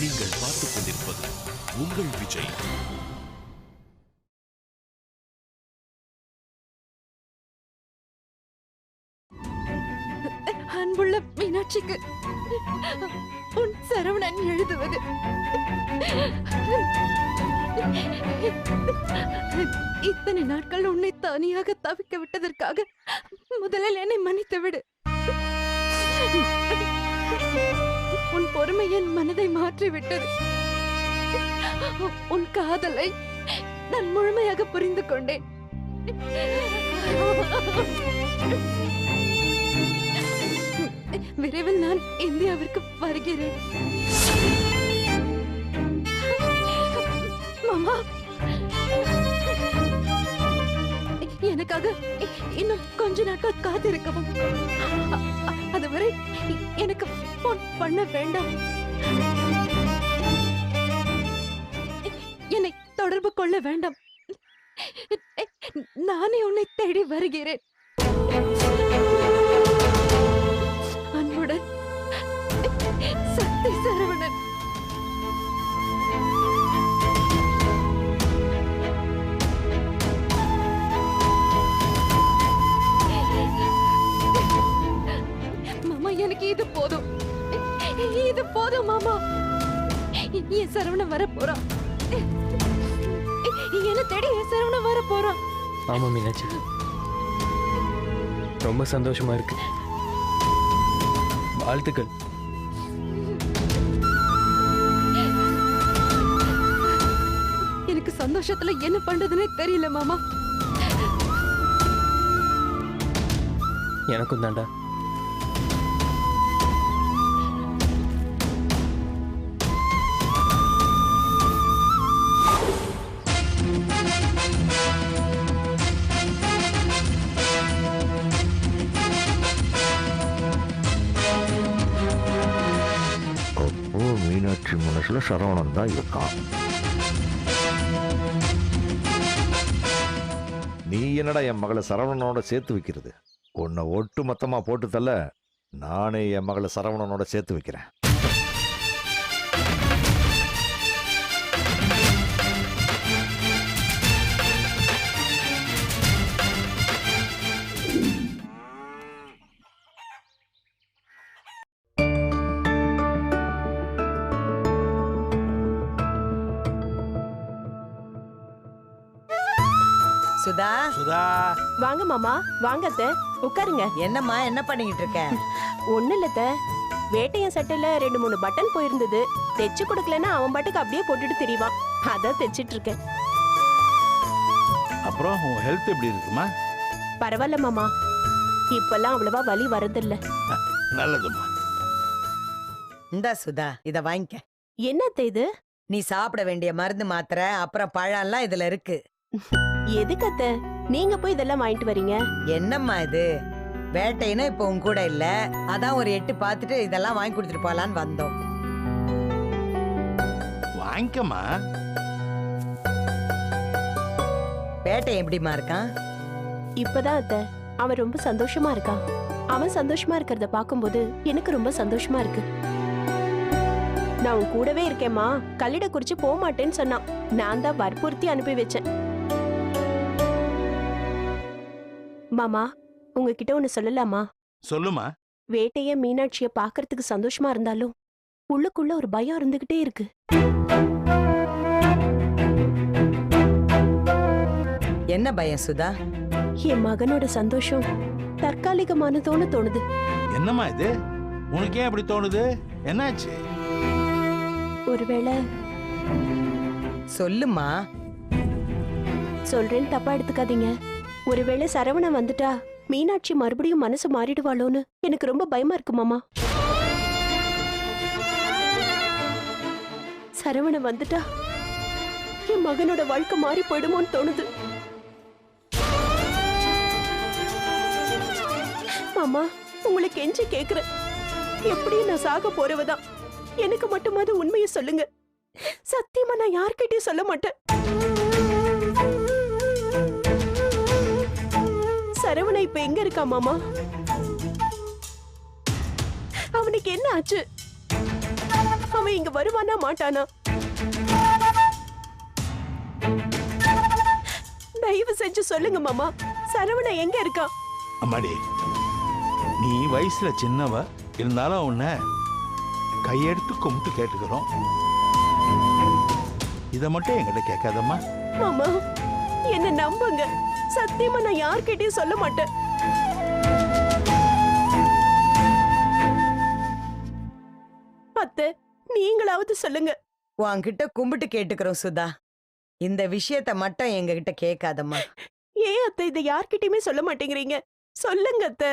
நீங்கள் பார்த்துக் கொண்டிருப்பது உங்கள் விஜய். அன்புள்ள மீனாட்சிக்கு உன் சரவணன் எழுதுவது. இத்தனை நாட்கள் உன்னை தனியாக தவிக்க விட்டதற்காக முதலில் என்னை மன்னித்து விடு. உன் பொறுமை என் மனதை மாற்றிவிட்டது. உன் காதலை நான் முழுமையாக புரிந்து கொண்டேன். விரைவில் நான் இந்தியாவிற்கு வருகிறேன். மாமா! எனக்காக இன்னும் கொஞ்ச நாட்கள் காத்திருக்கவும். அதுவரை எனக்கு போன் பண்ண வேண்டாம். என்னை தொடர்பு கொள்ள வேண்டாம். நானே உன்னை தேடி வருகிறேன். சரவணன் வர போறான். என்ன தேடி சரவணன் வர போறான்? ஆமா மீனாட்சி. ரொம்ப சந்தோஷமா இருக்கு. வாழ்த்துக்கள். எனக்கு சந்தோஷத்துல என்ன பண்றதுன்னே தெரியல மாமா. எனக்கும் தாண்டா மனசுல சரவணன் தான் இருக்கான். நீ என்னடா என் மகளை சரவணனோட சேர்த்து வைக்கிறது? உன்னை ஒட்டு மொத்தமா போட்டு தள்ள நானே என் மகளை சரவணனோட சேர்த்து வைக்கிறேன். சுதா? சுதா. வாங்க மாமா வாங்க அத்தை. உட்காருங்க. என்னம்மா என்ன பண்ணிக்கிட்டு இருக்க? ஒண்ணு இல்லத்த வேட்டையன் சட்டையில ரெண்டு மூணு பட்டன் போயிருந்தது. தைச்சு கொடுக்கலன்னா அவன் பாட்டுக்கு அப்படியே போட்டுட்டு தெரியவான் அதான் தைச்சிட்டு இருக்கேன். அப்புறம் உன் ஹெல்த் எப்படி இருக்குமா? பரவாயில்ல மாமா. இப்பெல்லாம் அவ்வளவா வலி வரதில்ல நல்லதுமா இந்தா சுதா இத வாங்கிக்க. என்ன அத்தை இது? நீ சாப்பிட வேண்டிய மருந்து மாத்திரை அப்புறம் பழம்லாம் இதுல இருக்கு. எதுக்கு அத்தை? நீங்க போய் இதெல்லாம் வாங்கிட்டு வரீங்க? என்னம்மா இது? வேட்டைன்னா இப்போ உன் கூட இல்ல. அதான் ஒரு எட்டு பார்த்துட்டு இதெல்லாம் வாங்கி கொடுத்துட்டு போலான்னு வந்தோம். வாங்கிக்கம்மா. வேட்டை எப்படிம்மா இருக்கான்? இப்பதான் அத்தை. அவன் ரொம்ப சந்தோஷமா இருக்கான். அவன் சந்தோஷமா இருக்கிறத பாக்கும்போது எனக்கு ரொம்ப சந்தோஷமா இருக்கு. நான் உன் கூடவே இருக்கேம்மா. கல்லிட குறிச்சு போக மாட்டேன்னு சொன்னான். நான் தான் வற்புறுத்தி அனுப்பி வச்சேன். மாமா உங்ககிட்ட ஒண்ணு சொல்லலாமா? சொல்லுமா. வேட்டைய மீனாட்சிய பாக்குறதுக்கு சந்தோஷமா இருந்தாலும் உள்ளுக்குள்ள ஒரு பயம் இருந்துகிட்டே இருக்கு. என்ன பயம் சுதா? என் மகனோட சந்தோஷம் தற்காலிகமானதோன்னு தோணுது. என்னம்மா இது? உனக்கு ஏன் அப்படி தோணுது? என்னாச்சு? ஒருவேளை சொல்லுமா சொல்றேன்னு தப்பா எடுத்துக்காதீங்க. ஒருவேளை சரவணன் வந்துட்டா மீனாட்சி மறுபடியும் மனசு மாறிடுவாளோன்னு எனக்கு ரொம்ப பயமா இருக்கு மாமா. சரவணன் வந்துட்டா என் மகனோட வாழ்க்கை மாறி போயிடுமோன்னு தோணுது. மாமா உங்களுக்கு கெஞ்சி கேக்குறேன். எப்படியும் நான் சாக போறவதான். எனக்கு மட்டுமாவது உண்மையை சொல்லுங்க. சத்தியமா நான் யார்கிட்டயும் சொல்ல மாட்டேன். சரவண இப்ப எங்க இருக்கா மாமா? அவனுக்கு என்ன ஆச்சு? அவன் இங்க வருவானா மாட்டானா? தயவு செஞ்சு சொல்லுங்க மாமா. சரவண எங்க இருக்கான் அம்மாடி நீ வயசுல சின்னவ இருந்தாலும் உன்னை கையெடுத்து கும்பிட்டு கேட்டுக்கிறோம். இதை மட்டும் என்கிட்ட கேட்காதம்மா. மாமா என்ன நம்புங்க. சத்தியமா நான் யார்கிட்டயும் சொல்ல மாட்டேன். அத்தை நீங்களாவது சொல்லுங்க. உன்கிட்ட கும்பிட்டு கேட்டுக்கிறோம் சுதா. இந்த விஷயத்த மட்டும் எங்க கிட்ட கேட்காதம்மா. ஏன் அத்தை இதை யார்கிட்டயுமே சொல்ல மாட்டேங்கிறீங்க? சொல்லுங்க அத்தை.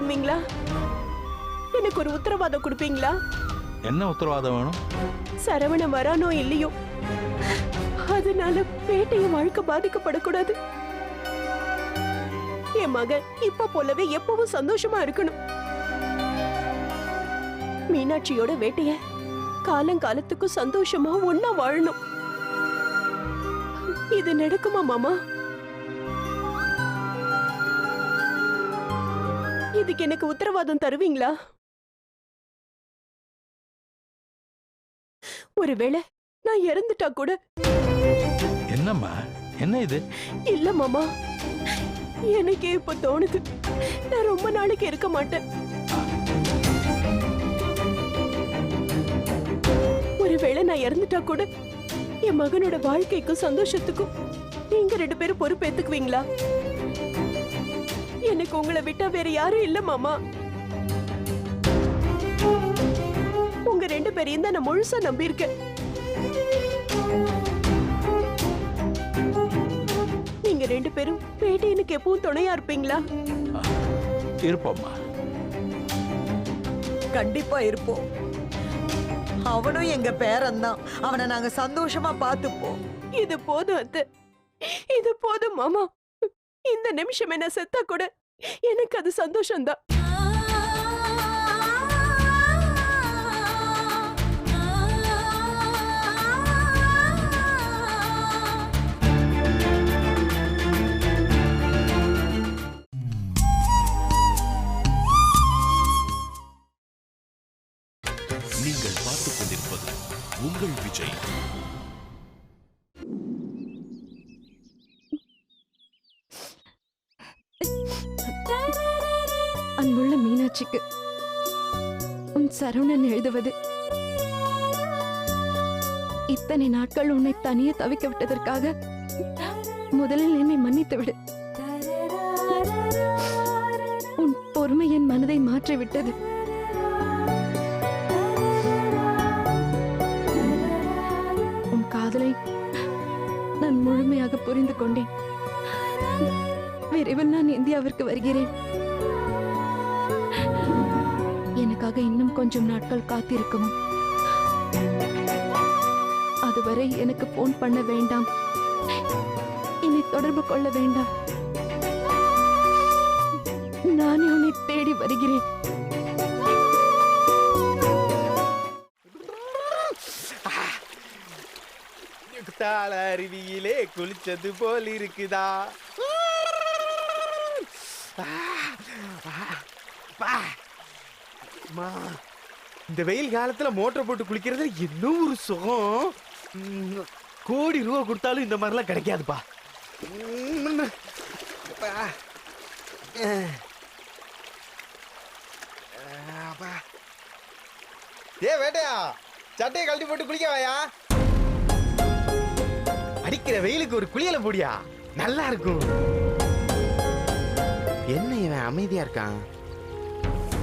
பண்ணுவீங்களா? எனக்கு ஒரு உத்தரவாதம் கொடுப்பீங்களா? என்ன உத்தரவாதம் வேணும்? சரவணன் வரானோ இல்லையோ? அதனால பேட்டைய வாழ்க்கை பாதிக்கப்படக்கூடாது. என் மகன் இப்ப போலவே எப்பவும் சந்தோஷமா இருக்கணும். மீனாட்சியோட வேட்டைய காலங்காலத்துக்கும் சந்தோஷமா ஒன்னா வாழணும். இது நடக்குமா மாமா? இதுக்கு எனக்கு உத்தரவாதம் தருவீங்களா? ஒருவேளை நான் இறந்துட்டா கூட என்னம்மா? என்ன இது? இல்ல மாமா. எனக்கே இப்ப தோணுது. நான் ரொம்ப நாளைக்கு இருக்க மாட்டேன். ஒருவேளை நான் இறந்துட்டா கூட என் மகனோட வாழ்க்கைக்கும் சந்தோஷத்துக்கும் நீங்க ரெண்டு பேரும் பொறுப்பேத்துக்குவீங்களா? எனக்கு உங்களை விட்டா வேற யாரும் இல்ல மாமா. உங்க ரெண்டு பேரையும் தான் நான் முழுசா நம்பியிருக்கேன். நீங்க ரெண்டு பேரும் பேட்டையனுக்கு எப்பவும் துணையா இருப்பீங்களா? இருப்போம்மா. கண்டிப்பா இருப்போம். அவனும் எங்க பேரன்தான். அவனை நாங்க சந்தோஷமா பார்த்துப்போம். இது போதும் அத்தை. இது போதும் மாமா. இந்த நிமிஷம் என்ன செத்தா கூட எனக்கு அது சந்தோஷம்தான். சரவணன் எழுதுவது. இத்தனை நாட்கள் உன்னை தனியே தவிக்க விட்டதற்காக முதலில் என்னை மன்னித்து விடு. உன் பொறுமை என் மனதை மாற்றிவிட்டது உன் காதலை நான் முழுமையாக புரிந்து கொண்டேன். விரைவில் நான் இந்தியாவிற்கு வருகிறேன். எனக்காக இன்னும் கொஞ்சம் நாட்கள் காத்திருக்கவும். அதுவரை எனக்கு போன் பண்ண வேண்டாம். இனி தொடர்பு கொள்ள வேண்டாம். நானே உன்னை தேடி வருகிறேன். தாள அருவியிலே குளிச்சது போல் இருக்குதா? பா. அம்மா, இந்த வெயில் காலத்துல மோட்டர் போட்டு குளிக்கிறது என்ன ஒரு சுகம். ம், கோடி ரூபா கொடுத்தாலும் இந்த மாதிரிலாம் கிடைக்காதுப்பா. ம். ஏ வேட்டையா சட்டையை கழட்டி போட்டு குளிக்க வாயா? அடிக்கிற வெயிலுக்கு ஒரு குளியல போடியா? நல்லா இருக்கும். என்ன இவன் அமைதியா இருக்கான்?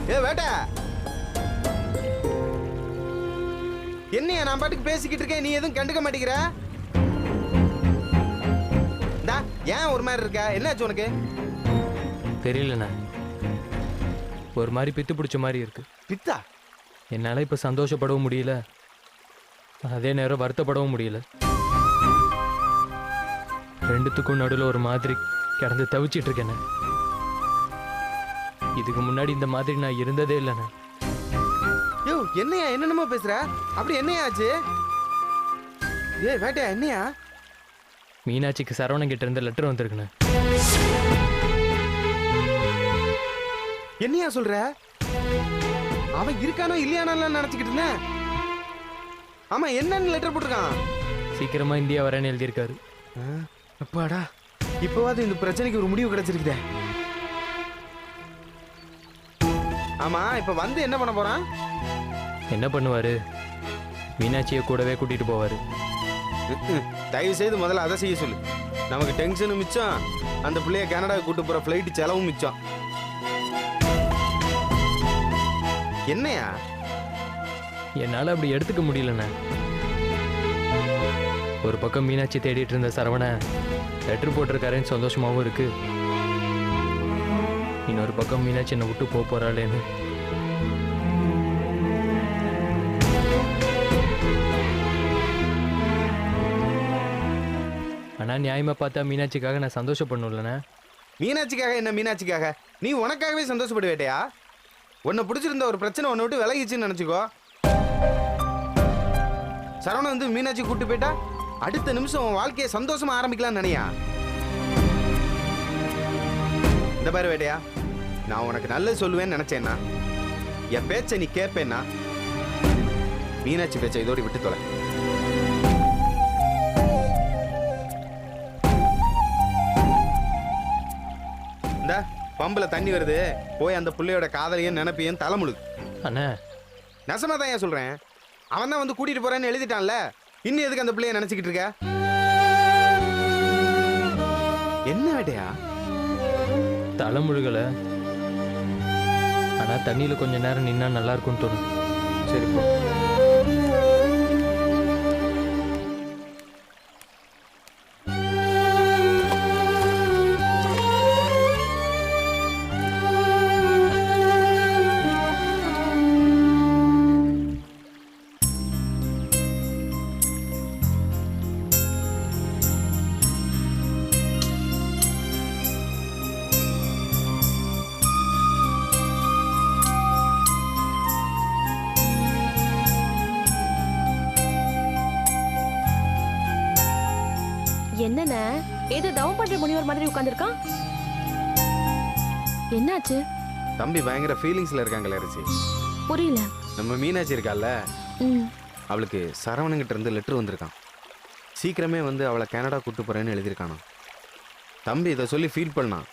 ஏ வேட்ட! என்னையா நான் பாட்டுக்கு பேசிக்கிட்டு இருக்கேன்? நீ எதுவும் கண்டுக்க மாட்டேங்கிற? ஏன் ஒரு மாதிரி இருக்க? என்னாச்சு உனக்கு? தெரியலண்ணா. ஒரு மாதிரி பித்து பிடிச்ச மாதிரி இருக்கு. பித்தா? என்னால் இப்போ சந்தோஷப்படவும் முடியல. அதே நேரம் வருத்தப்படவும் முடியல. ரெண்டுத்துக்கும் நடுவில் ஒரு மாதிரி கிடந்து தவிச்சிட்டு இருக்கேண்ணே. இதுக்கு முன்னாடி இந்த மாதிரி நான் இருந்ததே இல்லைண்ணே. என்னையா என்னென்னமோ பேசுற? அப்படி என்னையா ஆச்சு? ஏய் வேட்டையா என்னையா? மீனாட்சிக்கு சரவணன் கிட்ட இருந்து லெட்டர் வந்திருக்குண்ணே. என்னையா சொல்ற? அவன் இருக்கானோ இல்லையானோ நினைச்சுக்கிட்டு இருந்தேன். ஆமா என்னன்னு லெட்டர் போட்டிருக்கான். சீக்கிரமா இந்தியா வரேன்னு எழுதியிருக்காரு. அப்பாடா இப்போவாது இந்த பிரச்சனைக்கு ஒரு முடிவு கிடைச்சிருக்குதே. ஆமா இப்ப வந்து என்ன பண்ண போறான்? என்ன பண்ணுவாரு? மீனாட்சியை கூடவே கூட்டிட்டு போவாரு. தயவு செய்து முதல்ல அதை செய்ய சொல்லு. நமக்கு டென்ஷனும் மிச்சம். அந்த பிள்ளைய கனடாவுக்கு கூட்டு போற ஃப்ளைட் செலவும் மிச்சம். என்னையா? என்னால் அப்படி எடுத்துக்க முடியலண்ணே. ஒரு பக்கம் மீனாட்சி தேடிட்டு இருந்த சரவண லெட்டர் போட்டிருக்காருன்னு சந்தோஷமாவும் இருக்கு. இன்னொரு பக்கம் மீனாட்சி என்னை விட்டு போக போறாளேன்னு ஆனால் நியாயமாக பார்த்தா மீனாட்சிக்காக நான் சந்தோஷப்படணும்லண்ணே. மீனாட்சிக்காக என்ன மீனாட்சிக்காக? நீ உனக்காகவே சந்தோஷப்படுவேட்டையா? உன்னை பிடிச்சிருந்த ஒரு பிரச்சனை உன்னை விட்டு விலகிச்சுன்னு நினச்சிக்கோ. சரவணன் வந்து மீனாட்சி கூட்டு போயிட்டா? அடுத்த நிமிஷம் உன் வாழ்க்கையை சந்தோஷமா ஆரம்பிக்கலாம்னு நினையா? இந்த பாரு வேட்டையா நான் உனக்கு நல்லது சொல்லுவேன்னு நினைச்சேன்னா என் பேச்சை நீ கேட்பேன்னா மீனாட்சி பேச்சை இதோடு விட்டு தொலை. இந்த பம்புல தண்ணி வருது. போய் அந்த புள்ளையோட காதலையும் நினைப்பையும் தலைமுழுக்கு அண்ணா. நெசமா தான் ஏன் சொல்றேன்? அவன் தான் வந்து கூட்டிட்டு போறேன்னு எழுதிட்டான்ல. இன்னும் எதுக்கு அந்த பிள்ளைய நினைச்சுக்கிட்டு இருக்க? என்ன வேட்டையா தலைமுழுகலை. ஆனா தண்ணியில கொஞ்ச நேரம் நின்னா நல்லா இருக்கும்னு தோணும். சரி ஏதோ தவம் பண்ற முனிவர் மாதிரி உட்காந்துருக்கான் என்னாச்சு? தம்பி பயங்கர ஃபீலிங்ஸ்ல இருக்காங்களே அரிசி புரியல. நம்ம மீனாட்சி இருக்கால்ல? ம். அவளுக்கு சரவணங்கிட்ட இருந்து லெட்டர் வந்திருக்கான். சீக்கிரமே வந்து அவளை கனடா கூட்டு போறேன்னு எழுதியிருக்கானாம். தம்பி இதை சொல்லி ஃபீல் பண்ணான்.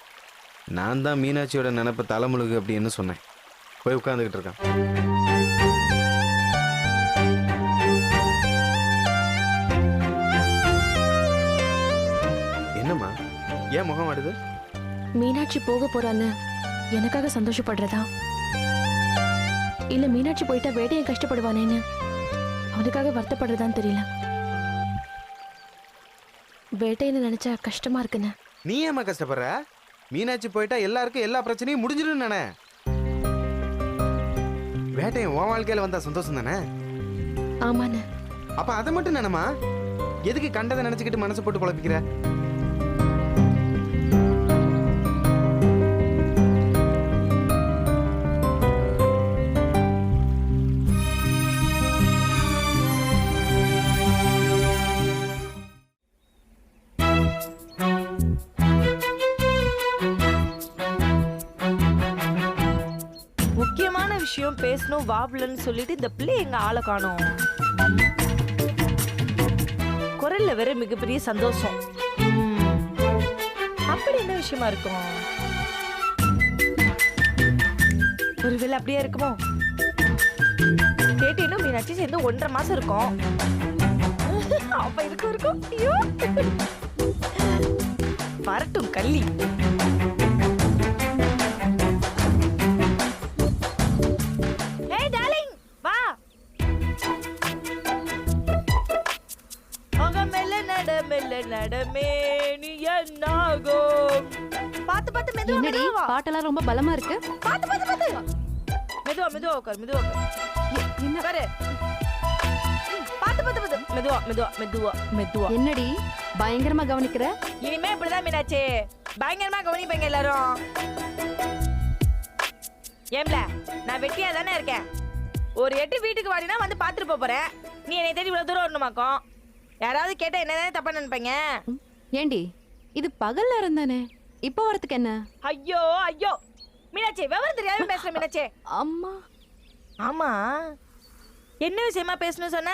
நான் தான் மீனாட்சியோட நினைப்ப தலைமுழுகு அப்படின்னு சொன்னேன். போய் உட்காந்துக்கிட்டு இருக்கான். ஏன் முகம் ஆடுது மீனாட்சி போக போறான்னு எனக்காக சந்தோஷப்படுறதா? இல்ல மீனாட்சி போயிட்டா வேட்டையன் கஷ்டப்படுவானேன்னு அதுக்காக வருத்தப்படுறதான்னு தெரியல. வேட்டையன்னு நினைச்சா கஷ்டமா இருக்குண்ணே நீ ஏம்மா கஷ்டப்படுற? மீனாட்சி போயிட்டா எல்லாருக்கும் எல்லா பிரச்சனையும் முடிஞ்சிடும் நானே வேட்டையன் உன் வாழ்க்கையில வந்தா சந்தோஷம் தானே? ஆமாண்ணே அப்ப அதை மட்டும் நினைமா எதுக்கு கண்டதை நினைச்சுக்கிட்டு மனசு போட்டு குழப்பிக்கிற? பேசணும் வாபலன்னு சொல்லிட்டு இந்த பிள்ளை எங்க ஆளை காணும். குரல்ல வேற மிகப்பெரிய சந்தோஷம். அப்படி என்ன விஷயமா இருக்கும்? ஒருவேளை அப்படியே இருக்குமோ? கேட்டீங்கன்னா மீனாட்சி சேர்ந்து ஒன்றரை மாசம் இருக்கும். அப்ப இருக்கும் இருக்கும். ஐயோ. வரட்டும் கள்ளி. பாட்டெல்லாம் ரொம்ப பலமா இருக்கு. பாத்து பாத்து பாத்து. மெதுவா மெதுவா உட்கார் மெதுவா என்ன? பாரு. ம், பாத்து பாத்து பாத்து. மெதுவா மெதுவா மெதுவா மெதுவா. என்னடி? பயங்கரமா கவனிக்கிற? இனிமே இப்படிதான் மீனாட்சி. பயங்கரமா கவனிப்பீங்க எல்லாரும். ஏம்ல நான் வெட்டியா தானே இருக்கேன். ஒரு எட்டு வீட்டுக்கு வாடினா வந்து பாத்துட்டு போறேன். நீ என்னை தேடி இவ்வளவு தூரம் வரணுமாக்கும்? யாராவது கேட்டா என்னதானே தப்பா நினைப்பீங்க? ஏண்டி? இது பகல் நேரம் தானே? இப்போ வரதுக்கு என்ன? ஐயோ ஐயோ. மீனாட்சி விவரம் தெரியாம பேசுற மீனாட்சி. அம்மா. ஆமா. என்ன விஷயமா பேசணும் சொன்ன?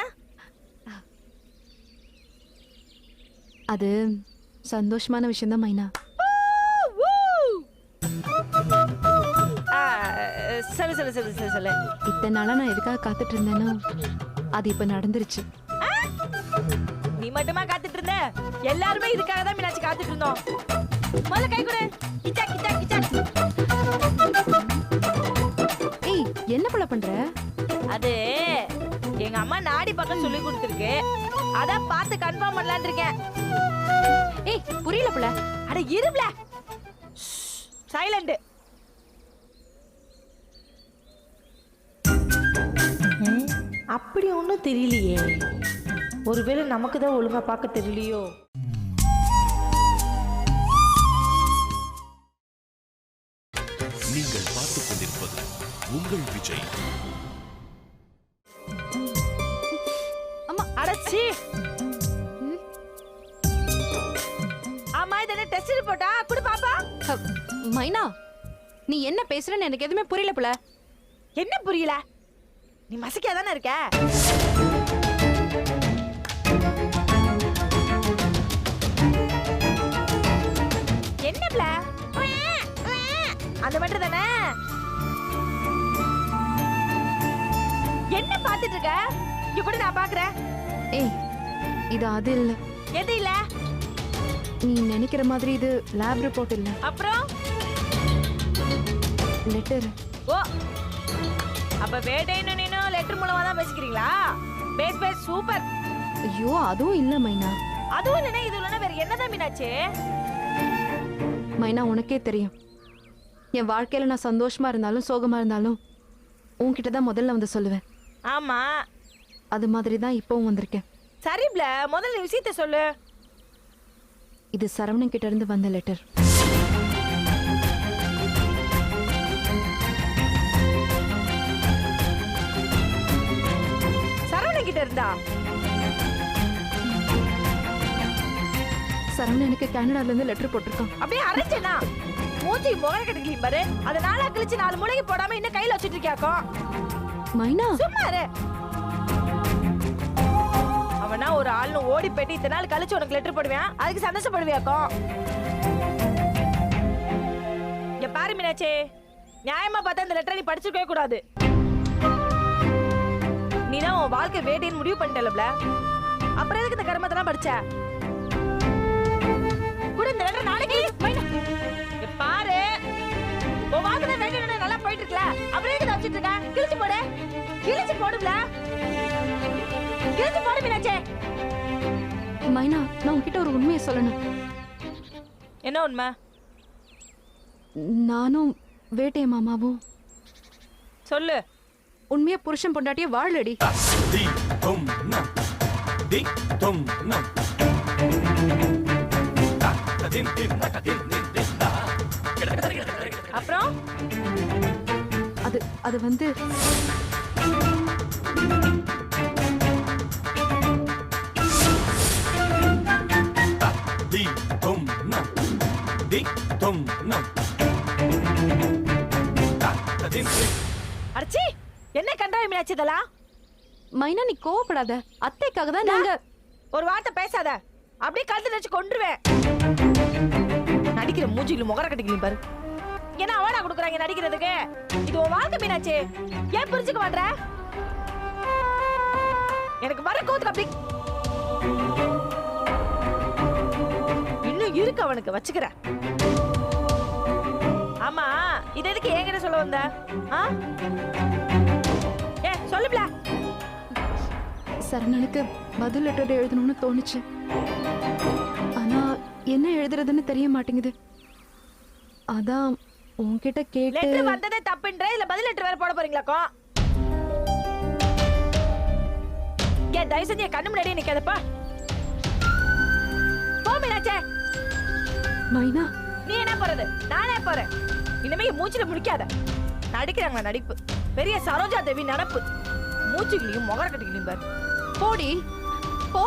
அது சந்தோஷமான விஷயம்தான் மைனா. ஆ, சொல்லு சொல்லு சொல்லு சொல்லு சொல்லு. இத்தனை நாளா நான் எதுக்காக காத்துட்டு இருந்தேனோ அது இப்ப நடந்துருச்சு. நீ மட்டுமா காத்துட்டு இருந்த? எல்லாருமே இதுக்காக தான் மீனாட்சி காத்துட்டு இருந்தோம். முதல்ல கை கொடு. கிச்சா கிச்சா கிச்சா ஏய் என்ன போல பண்ற? அது எங்க அம்மா நாடி பக்கம் சொல்லி கொடுத்துருக்கு. அதான் பார்த்து கன்ஃபார்ம் பண்ணலாம்னு இருக்கேன். ஏய் புரியல போல. அட இருப்ல சைலண்ட் அப்படி ஒன்றும் தெரியலையே. ஒருவேளை நமக்கு தான் ஒழுங்கா பார்க்க தெரியலையோ? நீங்கள் பார்த்துக் கொண்டிருப்பது உங்கள் விஜய். அடச்சி ஆமா இது டெஸ்ட் ரிப்போர்ட்டா குடு பாப்பா. மைனா நீ என்ன பேசுறன்னு எனக்கு எதுவுமே புரியல போல. என்ன புரியல? நீ மசக்கியா தானே இருக்க? என்ன பிள அந்த மட்டும் தானே? என்ன பாத்துட்டு இருக்க? இங்க கூட நான் பாக்குறேன் ஏய் இது அது இல்ல. எது இல்ல? நீ நினைக்கிற மாதிரி இது லேப் ரிப்போர்ட் இல்ல. அப்புறம்? லெட்டர் ஓ அப்ப வேட்டைன்னு நீனும் லெட்டர் மூலமா தான் பேசிக்கிறீங்களா? பேஸ் பேஸ் சூப்பர் ஐயோ அதுவும் இல்ல மைனா. அதுவும் இல்லைன்னா இது இல்லைன்னா வேற என்னதான் மீனாச்சு மைனா உனக்கே தெரியும். என் வாழ்க்கையில நான் சந்தோஷமா இருந்தாலும் சோகமா இருந்தாலும் உன்கிட்ட தான் முதல்ல வந்து சொல்லுவேன். ஆமா. அது மாதிரி தான் இப்பவும் வந்திருக்கேன். சரி பிள முதல்ல விஷயத்த சொல்லு. இது சரவணன் கிட்ட இருந்து வந்த லெட்டர் சரவணன் கிட்ட இருந்தா? சரவணன் எனக்கு கனடால இருந்து லெட்டர் போட்டிருக்கான். அப்படியே அரைச்சேனா? மூஞ்சி முகர கட்டிக்கலையும் பாரு. அதை நாளா கழிச்சு நாலு மூளைக்கு போடாம இன்னும் கையில வச்சுட்டு இருக்கியாக்கும் மைனா? சும்மா இரு. அவனா ஒரு ஆள்னு ஓடி போயிட்டு இத்தனை நாள் கழிச்சு உனக்கு லெட்டர் போடுவேன். அதுக்கு சந்தோஷப்படுவியாக்கும் இங்க பாரு மீனாட்சி. நியாயமா பார்த்தா இந்த லெட்டரை நீ படிச்சிருக்கவே கூடாது. நீ தான் உன் வாழ்க்கை வேட்டைன்னு முடிவு பண்ணிட்டல அப்புறம் எதுக்கு இந்த கர்மத்தெல்லாம் படிச்ச? கூட இந்த லெட்டர் நாளைக்கு போயிட்டு இருக்கல இதை வச்சிட்டு இருக்க. கிழிச்சு போடு. கிழிச்சு போடுல கிழிச்சு போடு மீனாட்சி. மைனா நான் உன்கிட்ட ஒரு உண்மையை சொல்லணும். என்ன உண்மை? நானும் வேட்டைய மாமாவும். சொல்லு. உண்மையா புருஷன் பொண்டாட்டிய வாழடி அப்புறம்? அது அது வந்து அடிச்சி! என்ன கண்டாவி மீனாட்சி இதெல்லாம்? மைனா நீ கோவப்படாத. அத்தைக்காக தான் நாங்க ஒரு வார்த்தை பேசாத. அப்படியே கழுத்து வச்சு கொன்றுவேன். நடிக்கிற மூஞ்சில முகர கட்டிக்கலையும் பாரு. என்ன அவார்டா கொடுக்குறாங்க நடிக்கிறதுக்கு? இது உன் வாழ்க்கை மீனாச்சு ஏன் புரிஞ்சுக்க மாட்ற? எனக்கு வர கோத்துக்கு அப்படி இன்னும் இருக்கு அவனுக்கு வச்சுக்கிற. ஆமா இது எதுக்கு என்கிட்ட சொல்ல வந்த? ஆ? ஏ சொல்லுப்ல சரணனுக்கு பதில் லெட்டர் எழுதணும்னு தோணுச்சு. ஆனா என்ன எழுதுறதுன்னு தெரிய மாட்டேங்குது. அதான் உன்கிட்ட கேட்டு லெட்டர் வந்ததே தப்புன்ற இல்ல பதில் லெட்டர் வேற போட போறீங்களாக்கோ? ஏன் தயவு செஞ்சு என் கண்ணு முன்னாடியே நிக்காதப்பா. போ மீனாட்சே. மைனா. நீ என்ன போறது? நானே போறேன். இனிமே என் மூச்சுல முடிக்காத நடிக்கிறாங்க நடிப்பு? பெரிய சரோஜா தேவி நடப்பு. மூச்சுகளையும் முகர கட்டிக்கலையும் பாரு. போடி. போ.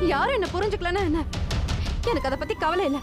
யாரும் என்ன புரிஞ்சுக்கலன்னா என்ன? எனக்கு அதை பத்தி கவலை இல்ல.